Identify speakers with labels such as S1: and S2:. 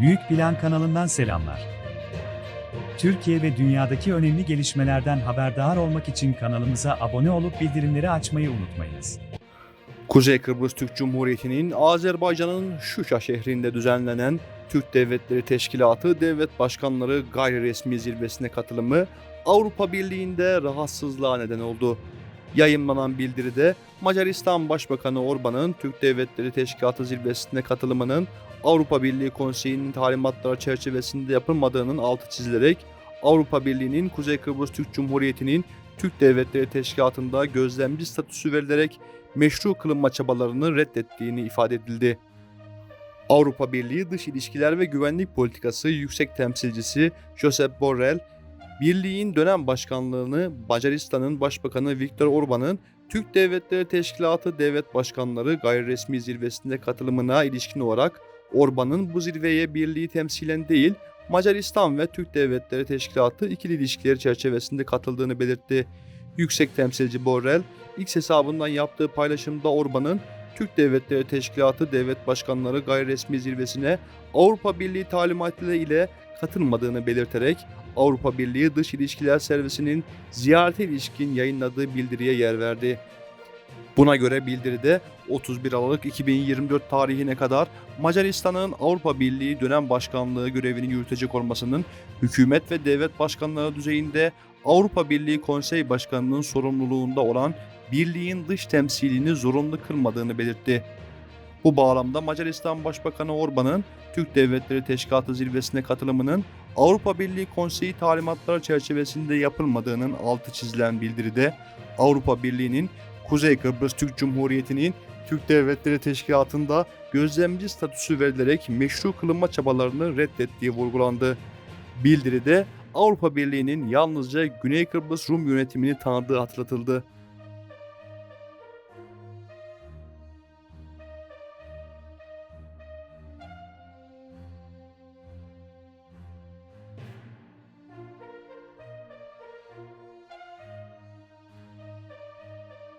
S1: Büyük Plan kanalından selamlar. Türkiye ve dünyadaki önemli gelişmelerden haberdar olmak için kanalımıza abone olup bildirimleri açmayı unutmayınız.
S2: Kuzey Kıbrıs Türk Cumhuriyeti'nin Azerbaycan'ın Şuşa şehrinde düzenlenen Türk Devletleri Teşkilatı Devlet Başkanları gayri resmi zirvesine katılımı Avrupa Birliği'nde rahatsızlığa neden oldu. Yayınlanan bildiride Macaristan Başbakanı Orban'ın Türk Devletleri Teşkilatı zirvesine katılımının Avrupa Birliği Konseyi'nin talimatları çerçevesinde yapılmadığının altı çizilerek Avrupa Birliği'nin Kuzey Kıbrıs Türk Cumhuriyeti'nin Türk Devletleri Teşkilatı'nda gözlemci statüsü verilerek meşru kılınma çabalarını reddettiğini ifade edildi. Avrupa Birliği Dış İlişkiler ve Güvenlik Politikası Yüksek Temsilcisi Josep Borrell, Birliğin dönem başkanlığını Macaristan'ın Başbakanı Viktor Orban'ın Türk Devletleri Teşkilatı Devlet Başkanları gayriresmi zirvesinde katılımına ilişkin olarak Orban'ın bu zirveye birliği temsilen değil, Macaristan ve Türk Devletleri Teşkilatı ikili ilişkileri çerçevesinde katıldığını belirtti. Yüksek temsilci Borrell, X hesabından yaptığı paylaşımda Orban'ın Türk Devletleri Teşkilatı Devlet Başkanları gayriresmi zirvesine Avrupa Birliği talimatları ile katılmadığını belirterek Avrupa Birliği Dış İlişkiler Servisi'nin ziyarete ilişkin yayınladığı bildiriye yer verdi. Buna göre bildiride 31 Aralık 2024 tarihine kadar Macaristan'ın Avrupa Birliği dönem başkanlığı görevini yürütecek olmasının hükümet ve devlet başkanları düzeyinde Avrupa Birliği Konsey Başkanı'nın sorumluluğunda olan birliğin dış temsilini zorunlu kılmadığını belirtti. Bu bağlamda Macaristan Başbakanı Orban'ın Türk Devletleri Teşkilatı zirvesine katılımının Avrupa Birliği Konseyi talimatları çerçevesinde yapılmadığının altı çizilen bildiride Avrupa Birliği'nin Kuzey Kıbrıs Türk Cumhuriyeti'nin Türk Devletleri Teşkilatı'nda gözlemci statüsü verilerek meşru kılınma çabalarını reddettiği vurgulandı. Bildiride Avrupa Birliği'nin yalnızca Güney Kıbrıs Rum yönetimini tanıdığı hatırlatıldı.